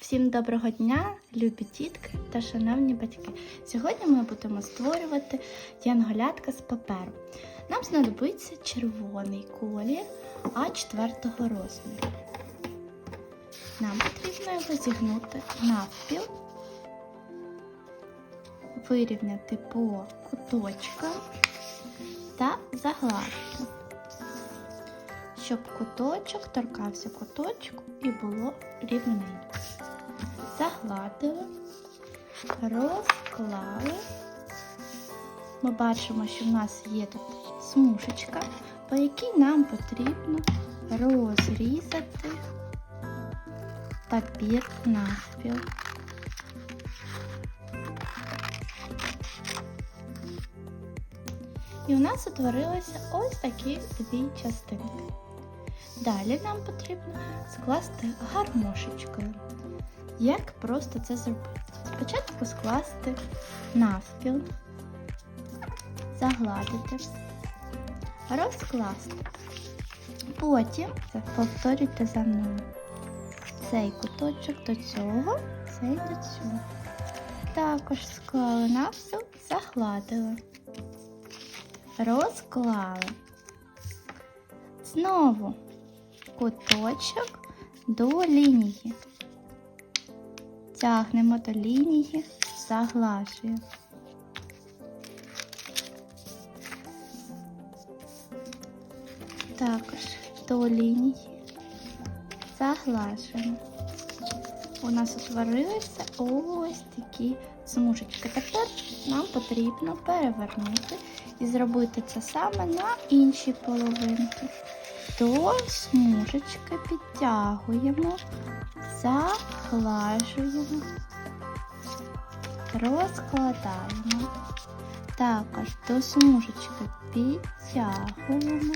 Всім доброго дня, любі тітки та шановні батьки. Сьогодні ми будемо створювати янголятка з паперу. Нам знадобиться червоний колір А4 розміру. Нам потрібно його зігнути навпіл, вирівняти по куточкам та загладити, щоб куточок торкався куточку і було рівненько. Загладили, розклали. Ми бачимо, що в нас є тут смужечка, по якій нам потрібно розрізати папір навпіл. І у нас утворилися ось такі дві частинки. Далі нам потрібно скласти гармошечкою. Як просто це зробити? Спочатку скласти навпіл, загладити, розкласти. Потім повторюйте за мною. Цей куточок до цього, цей до цього. Також склали навпіл, загладили, розклали. Знову куточок до лінії. Тягнемо до лінії, заглажуємо. Також до лінії заглажуємо. У нас утворилися ось такі смужечки. Тепер нам потрібно перевернути і зробити це саме на іншій половинці. До смужечки підтягуємо, заглажуємо, розкладаємо. Також до смужечки підтягуємо,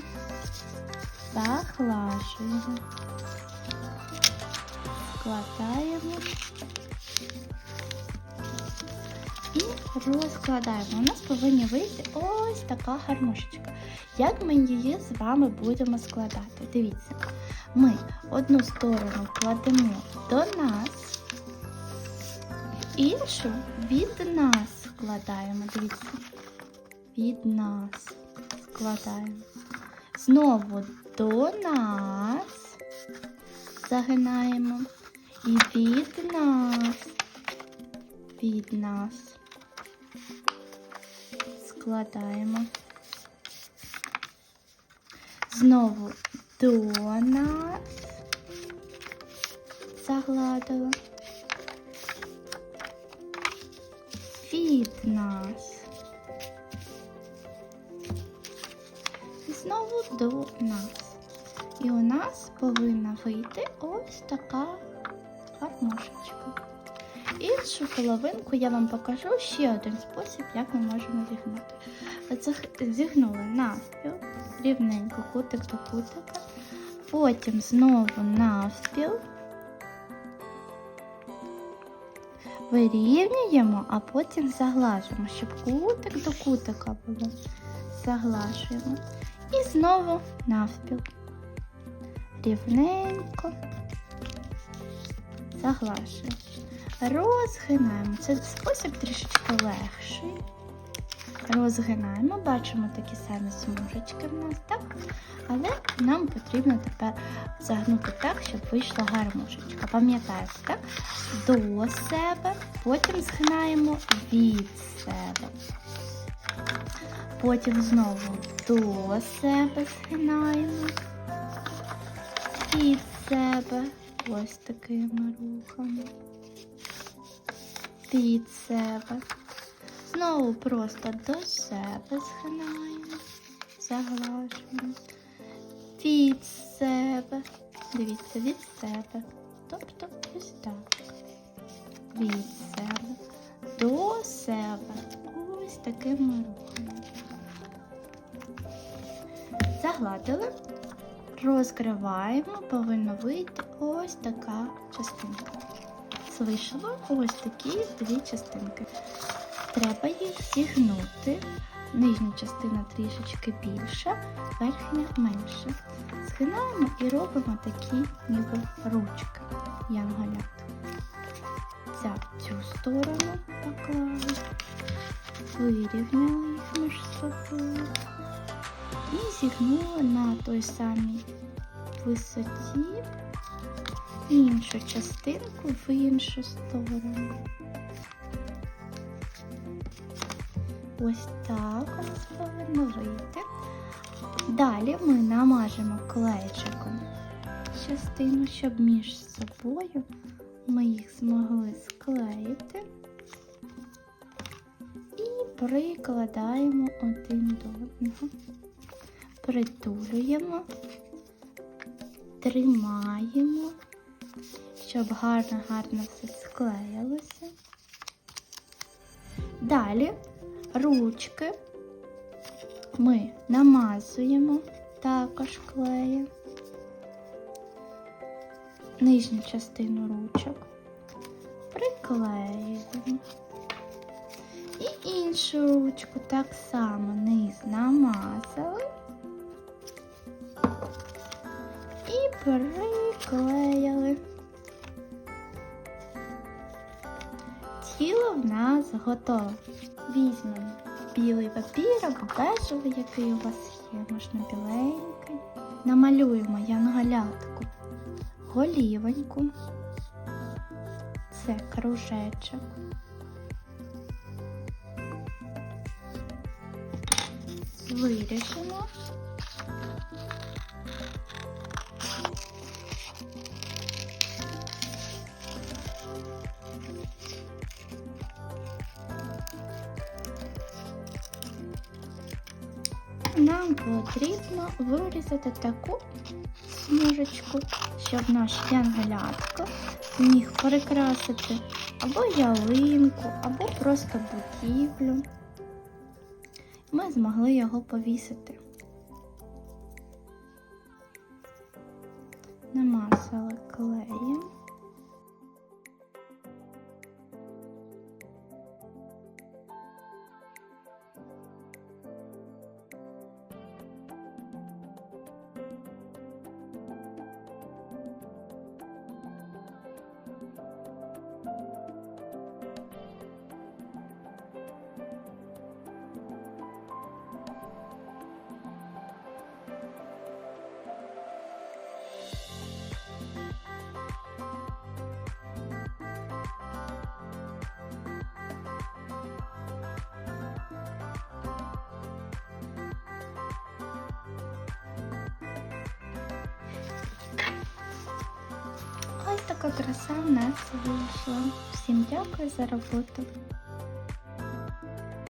заглажуємо, складаємо і розкладаємо. У нас повинні вийти ось така гармошечка. Як ми її з вами будемо складати? Дивіться, ми одну сторону кладемо до нас, іншу від нас складаємо. Дивіться, від нас складаємо. Знову до нас загинаємо. І від нас, від нас складаємо. Знову до нас загладила. Від нас. І знову до нас. І у нас повинна вийти ось така гармошечка. Іншу половинку я вам покажу ще один спосіб, як ми можемо зігнути. Заг- Зігнули навпіл, рівненько кутик до кутика, потім знову навпіл, вирівнюємо, а потім заглажуємо, щоб кутик до кутика було. Заглажуємо. І знову навпіл. Рівненько заглажуємо. Розгинаємо. Це спосіб трішечки легший. Розгинаємо, бачимо такі самі смужечки в нас, так? Але нам потрібно тепер загнути так, щоб вийшла гармошечка. Пам'ятаєте, так? До себе, потім згинаємо від себе. Потім знову до себе згинаємо. Від себе. Ось такими рухами. Від себе. Знову просто до себе згинаємо, заглажуємо. Від себе. Дивіться, від себе. Тобто ось так. Від себе. До себе. Ось такими рухами. Загладили. Розкриваємо, повинно вийти ось така частинка. Вийшло ось такі дві частинки. Треба їх зігнути. Нижня частина трішечки більша, верхня менша. Згинаємо і робимо такі ніби ручки янголят. кінця в цю сторону поклали, вирівняли їх між собою і зігнули на той самій висоті іншу частинку в іншу сторону. Ось так нас повинно вийти. Далі ми намажемо клейчиком частину, щоб між собою ми їх змогли склеїти і прикладаємо один до одного. Притулюємо, тримаємо, щоб гарно-гарно все склеїлося. Далі ручки ми намазуємо також клеєм нижню частину ручок, приклеюємо. І іншу ручку так само низ намазали і приклеїли. В нас готове. Візьмемо білий папір або бежевий, який у вас є, можна біленький. Намалюємо янголятку голівоньку. Це кружечок. Виріжемо. Нам потрібно вирізати таку смужечку, щоб наш янголятко міг прикрасити або ялинку, або просто будівлю. Ми змогли його повісити. Намазали клеєм. Така краса в нас вийшла. Всім дякую за роботу.